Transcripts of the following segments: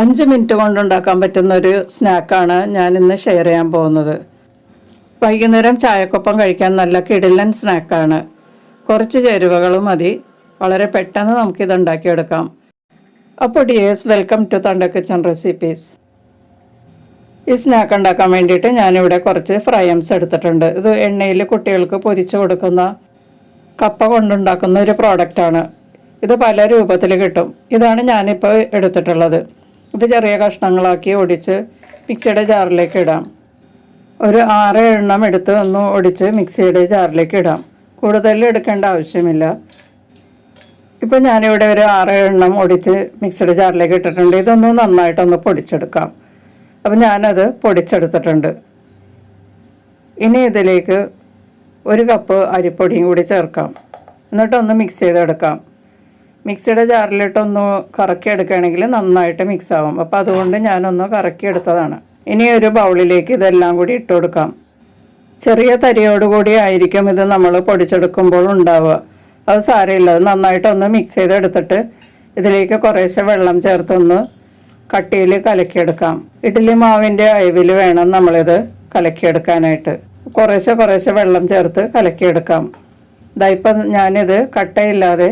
അഞ്ച് മിനിറ്റ് കൊണ്ടുണ്ടാക്കാൻ പറ്റുന്ന ഒരു സ്നാക്കാണ് ഞാൻ ഇന്ന് ഷെയർ ചെയ്യാൻ പോകുന്നത്. വൈകുന്നേരം ചായക്കൊപ്പം കഴിക്കാൻ നല്ല കിടിലൻ സ്നാക്കാണ്. കുറച്ച് ചേരുവകളും മതി. വളരെ പെട്ടെന്ന് നമുക്കിത് ഉണ്ടാക്കിയെടുക്കാം അപ്പോൾ ഡിയേഴ്സ് വെൽക്കം ടു തണ്ട കിച്ചൺ റെസിപ്പീസ്. ഈ സ്നാക്ക് ഉണ്ടാക്കാൻ വേണ്ടിയിട്ട് ഞാനിവിടെ കുറച്ച് ഫ്രൈംസ് എടുത്തിട്ടുണ്ട്. ഇത് എണ്ണയിൽ കുട്ടികൾക്ക് പൊരിച്ചു കൊടുക്കുന്ന കപ്പ കൊണ്ടുണ്ടാക്കുന്ന ഒരു പ്രോഡക്റ്റാണ് ഇത് പല രൂപത്തിൽ കിട്ടും. ഇതാണ് ഞാനിപ്പോൾ എടുത്തിട്ടുള്ളത്. ഇത് ചെറിയ കഷ്ണങ്ങളാക്കി ഒടിച്ച് മിക്സിയുടെ ജാറിലേക്ക് ഇടാം. ഒരു ആറ് എണ്ണം എടുത്ത് ഒന്ന് ഒടിച്ച് മിക്സിയുടെ ജാറിലേക്ക് ഇടാം. കൂടുതൽ എടുക്കേണ്ട ആവശ്യമില്ല. ഇപ്പം ഞാനിവിടെ ഒരു ആറ് എണ്ണം ഒടിച്ച് മിക്സിയുടെ ജാറിലേക്ക് ഇട്ടിട്ടുണ്ട്. ഇതൊന്ന് നന്നായിട്ടൊന്ന് പൊടിച്ചെടുക്കാം. അപ്പം ഞാനത് പൊടിച്ചെടുത്തിട്ടുണ്ട്. ഇനി ഇതിലേക്ക് ഒരു കപ്പ് അരിപ്പൊടിയും കൂടി ചേർക്കാം. എന്നിട്ടൊന്ന് മിക്സ് ചെയ്തെടുക്കാം. മിക്സിയുടെ ജാറിലിട്ടൊന്ന് കറക്കി എടുക്കുകയാണെങ്കിൽ നന്നായിട്ട് മിക്സ് ആവും. അപ്പോൾ അതുകൊണ്ട് ഞാനൊന്ന് കറക്കി എടുത്തതാണ്. ഇനി ഒരു ബൗളിലേക്ക് ഇതെല്ലാം കൂടി ഇട്ട് കൊടുക്കാം. ചെറിയ തരിയോടുകൂടി ആയിരിക്കും ഇത് നമ്മൾ പൊടിച്ചെടുക്കുമ്പോൾ ഉണ്ടാവുക. അത് സാരമില്ല. അത് നന്നായിട്ടൊന്ന് മിക്സ് ചെയ്തെടുത്തിട്ട് ഇതിലേക്ക് കുറേശ്ശെ വെള്ളം ചേർത്തൊന്ന് കട്ടിയിൽ കലക്കിയെടുക്കാം. ഇഡ്ഡലി മാവിന്റെ അയവിൽ വേണം നമ്മളിത് കലക്കിയെടുക്കാനായിട്ട്. കുറേശ്ശെ കുറേശ്ശെ വെള്ളം ചേർത്ത് കലക്കിയെടുക്കാം. ഇതായിപ്പം ഞാനിത് കട്ടയില്ലാതെ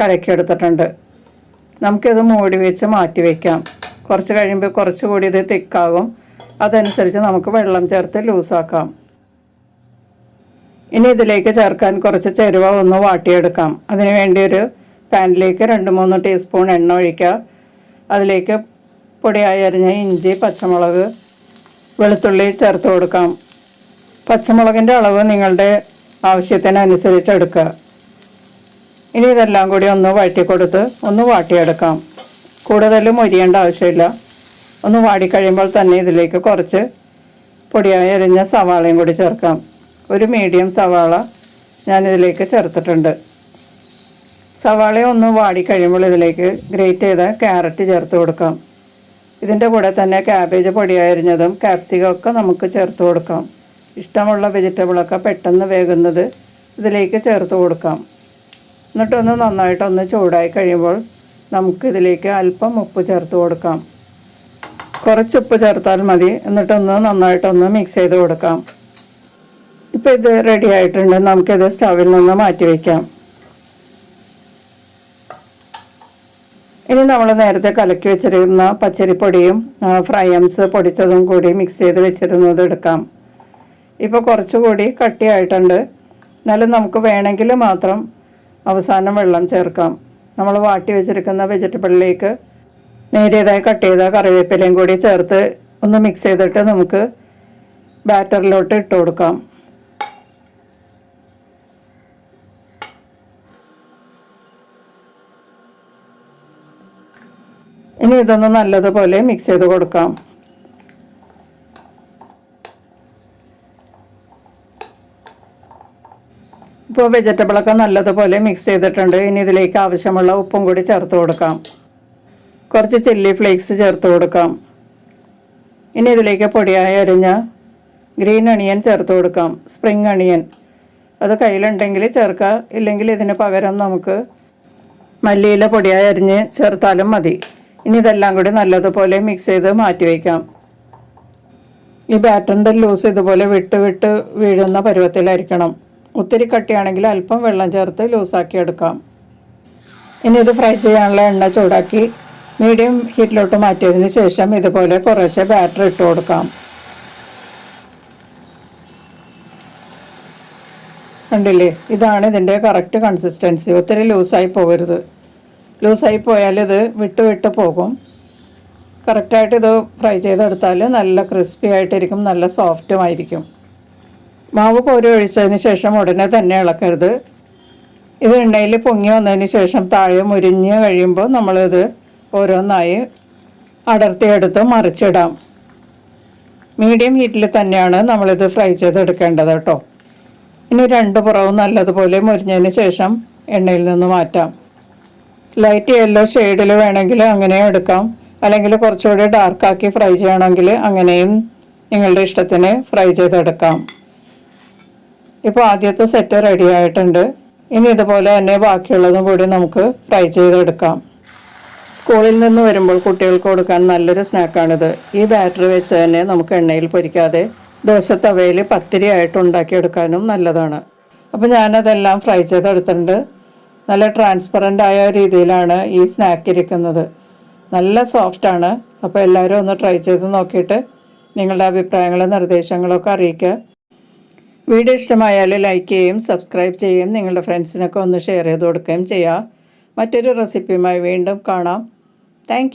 കലക്കിയെടുത്തിട്ടുണ്ട് നമുക്കിത് മൂടി വെച്ച് മാറ്റി വയ്ക്കാം കുറച്ച് കഴിയുമ്പോൾ കുറച്ചുകൂടി ഇത് തിക്കാകും. അതനുസരിച്ച് നമുക്ക് വെള്ളം ചേർത്ത് ലൂസാക്കാം. ഇനി ഇതിലേക്ക് ചേർക്കാൻ കുറച്ച് ചേരുവ ഒന്ന് വാട്ടിയെടുക്കാം. അതിന് വേണ്ടി ഒരു പാനിലേക്ക് രണ്ട് മൂന്ന് ടീസ്പൂൺ എണ്ണ ഒഴിക്കുക. അതിലേക്ക് പൊടിയായി അരിഞ്ഞ ഇഞ്ചി പച്ചമുളക് വെളുത്തുള്ളി ചേർത്ത് കൊടുക്കാം. പച്ചമുളകിന്റെ അളവ് നിങ്ങളുടെ ആവശ്യത്തിനനുസരിച്ച് എടുക്കുക. ഇനി ഇതെല്ലാം കൂടി ഒന്ന് വഴറ്റി കൊടുത്ത് ഒന്ന് വാട്ടിയെടുക്കാം. കൂടുതൽ മൊരിയേണ്ട ആവശ്യമില്ല. ഒന്ന് വാടിക്കഴിയുമ്പോൾ തന്നെ ഇതിലേക്ക് കുറച്ച് പൊടിയായി അരിഞ്ഞ സവാളയും കൂടി ചേർക്കാം. ഒരു മീഡിയം സവാള ഞാനിതിലേക്ക് ചേർത്തിട്ടുണ്ട്. സവാള ഒന്ന് വാടിക്കഴിയുമ്പോൾ ഇതിലേക്ക് ഗ്രേറ്റ് ചെയ്ത ക്യാരറ്റ് ചേർത്ത് കൊടുക്കാം. ഇതിന്റെ കൂടെ തന്നെ ക്യാബേജ് പൊടിയായി അരിഞ്ഞതും ക്യാപ്സികം ഒക്കെ നമുക്ക് ചേർത്ത് കൊടുക്കാം. ഇഷ്ടമുള്ള വെജിറ്റബിളൊക്കെ പെട്ടെന്ന് വേകുന്നത് ഇതിലേക്ക് ചേർത്ത് കൊടുക്കാം. എന്നിട്ടൊന്ന് നന്നായിട്ടൊന്ന് ചൂടായി കഴിയുമ്പോൾ നമുക്കിതിലേക്ക് അല്പം ഉപ്പ് ചേർത്ത് കൊടുക്കാം. കുറച്ച് ഉപ്പ് ചേർത്താൽ മതി. എന്നിട്ടൊന്ന് നന്നായിട്ടൊന്ന് മിക്സ് ചെയ്ത് കൊടുക്കാം. ഇപ്പോൾ ഇത് റെഡി ആയിട്ടുണ്ട്. നമുക്കിത് സ്റ്റവിൽ നിന്ന് മാറ്റി വയ്ക്കാം ഇനി നമ്മൾ നേരത്തെ കലക്കി വെച്ചിരുന്ന പച്ചരിപ്പൊടിയും ഫ്രൈംസ് പൊടിച്ചതും കൂടി മിക്സ് ചെയ്ത് വെച്ചിരുന്നത് എടുക്കാം. ഇപ്പോൾ കുറച്ചുകൂടി കട്ടിയായിട്ടുണ്ട്. എന്നാലും നമുക്ക് വേണമെങ്കിൽ മാത്രം അവസാനം വെള്ളം ചേർക്കാം. നമ്മൾ വാട്ടി വെച്ചിരിക്കുന്ന വെജിറ്റബിളിലേക്ക് നേരിയതായി കട്ട് ചെയ്ത കറിവേപ്പിലയും കൂടി ചേർത്ത് ഒന്ന് മിക്സ് ചെയ്തിട്ട് നമുക്ക് ബാറ്ററിലോട്ട് ഇട്ട് കൊടുക്കാം. ഇനി ഇതൊന്ന് നല്ലതുപോലെ മിക്സ് ചെയ്ത് കൊടുക്കാം. ഇപ്പോൾ വെജിറ്റബിളൊക്കെ നല്ലതുപോലെ മിക്സ് ചെയ്തിട്ടുണ്ട്. ഇനി ഇതിലേക്ക് ആവശ്യമുള്ള ഉപ്പും കൂടി ചേർത്ത് കൊടുക്കാം. കുറച്ച് ചില്ലി ഫ്ലേക്സ് ചേർത്ത് കൊടുക്കാം. ഇനി ഇതിലേക്ക് പൊടിയായ അരിഞ്ഞ ഗ്രീൻ അണിയൻ ചേർത്ത് കൊടുക്കാം. സ്പ്രിങ് അണിയൻ അത് കയ്യിലുണ്ടെങ്കിൽ ചേർക്കുക. ഇല്ലെങ്കിൽ ഇതിന് പകരം നമുക്ക് മല്ലിയില പൊടിയായി അരിഞ്ഞ് ചേർത്താലും മതി. ഇനി ഇതെല്ലാം കൂടി നല്ലതുപോലെ മിക്സ് ചെയ്ത് മാറ്റി വയ്ക്കാം. ഈ ബാറ്ററിന്റെ ലൂസ് ഇതുപോലെ വിട്ട് വിട്ട് വീഴുന്ന പരുവത്തിലായിരിക്കണം. ഒത്തിരി കട്ടിയാണെങ്കിൽ അല്പം വെള്ളം ചേർത്ത് ലൂസാക്കി എടുക്കാം. ഇനി ഇത് ഫ്രൈ ചെയ്യാനുള്ള എണ്ണ ചൂടാക്കി മീഡിയം ഹീറ്റിലോട്ട് മാറ്റിയതിന് ശേഷം ഇതുപോലെ കുറേശ്ശെ ബാറ്റർ ഇട്ട് കൊടുക്കാം. കണ്ടില്ലേ? ഇതാണ് ഇതിന്റെ കറക്റ്റ് കൺസിസ്റ്റൻസി ഒത്തിരി ലൂസായി പോകരുത്. ലൂസായി പോയാൽ ഇത് വിട്ട് വിട്ട് പോകും. കറക്റ്റായിട്ട് ഇത് ഫ്രൈ ചെയ്തെടുത്താൽ നല്ല ക്രിസ്പി ആയിട്ടിരിക്കും നല്ല സോഫ്റ്റുമായിരിക്കും മാവ് കോരി ഒഴിച്ചതിന് ശേഷം ഉടനെ തന്നെ ഇളക്കരുത്. ഇത് എണ്ണയിൽ പൊങ്ങി വന്നതിന് ശേഷം താഴെ മുരിഞ്ഞ് കഴിയുമ്പോൾ നമ്മളിത് ഓരോന്നായി അടർത്തിയെടുത്ത് മറിച്ചിടാം. മീഡിയം ഹീറ്റിൽ തന്നെയാണ് നമ്മളിത് ഫ്രൈ ചെയ്തെടുക്കേണ്ടത് കേട്ടോ. ഇനി രണ്ട് പുറവും നല്ലതുപോലെ മുരിഞ്ഞതിന് ശേഷം എണ്ണയിൽ നിന്ന് മാറ്റാം. ലൈറ്റ് യെല്ലോ ഷെയ്ഡിൽ വേണമെങ്കിൽ അങ്ങനെ എടുക്കാം. അല്ലെങ്കിൽ കുറച്ചുകൂടി ഡാർക്കാക്കി ഫ്രൈ ചെയ്യണമെങ്കിൽ അങ്ങനെയും നിങ്ങളുടെ ഇഷ്ടത്തിന് ഫ്രൈ ചെയ്തെടുക്കാം. ഇപ്പോൾ ആദ്യത്തെ സെറ്റ് റെഡി ആയിട്ടുണ്ട്. ഇനി ഇതുപോലെ തന്നെ ബാക്കിയുള്ളതും കൂടി നമുക്ക് ഫ്രൈ ചെയ്തെടുക്കാം. സ്കൂളിൽ നിന്ന് വരുമ്പോൾ കുട്ടികൾക്ക് കൊടുക്കാൻ നല്ലൊരു സ്നാക്കാണിത് ഈ ബാറ്ററി വെച്ച് തന്നെ നമുക്ക് എണ്ണയിൽ പൊരിക്കാതെ ദോശത്തവയിൽ പത്തിരി ആയിട്ട് ഉണ്ടാക്കിയെടുക്കാനും നല്ലതാണ്. അപ്പോൾ ഞാനതെല്ലാം ഫ്രൈ ചെയ്തെടുത്തിട്ടുണ്ട്. നല്ല ട്രാൻസ്പെറന്റ് ആയ രീതിയിലാണ് ഈ സ്നാക്ക് ഇരിക്കുന്നത്. നല്ല സോഫ്റ്റാണ് അപ്പോൾ എല്ലാവരും ഒന്ന് ട്രൈ ചെയ്ത് നോക്കിയിട്ട് നിങ്ങളുടെ അഭിപ്രായങ്ങളും നിർദ്ദേശങ്ങളൊക്കെ അറിയിക്കുക. വീഡിയോ ഇഷ്ടമായാൽ ലൈക്ക് ചെയ്യും സബ്സ്ക്രൈബ് ചെയ്യുകയും നിങ്ങളുടെ ഫ്രണ്ട്സിനൊക്കെ ഒന്ന് ഷെയർ ചെയ്ത് കൊടുക്കുകയും ചെയ്യുക മറ്റൊരു റെസിപ്പിയുമായി വീണ്ടും കാണാം. താങ്ക്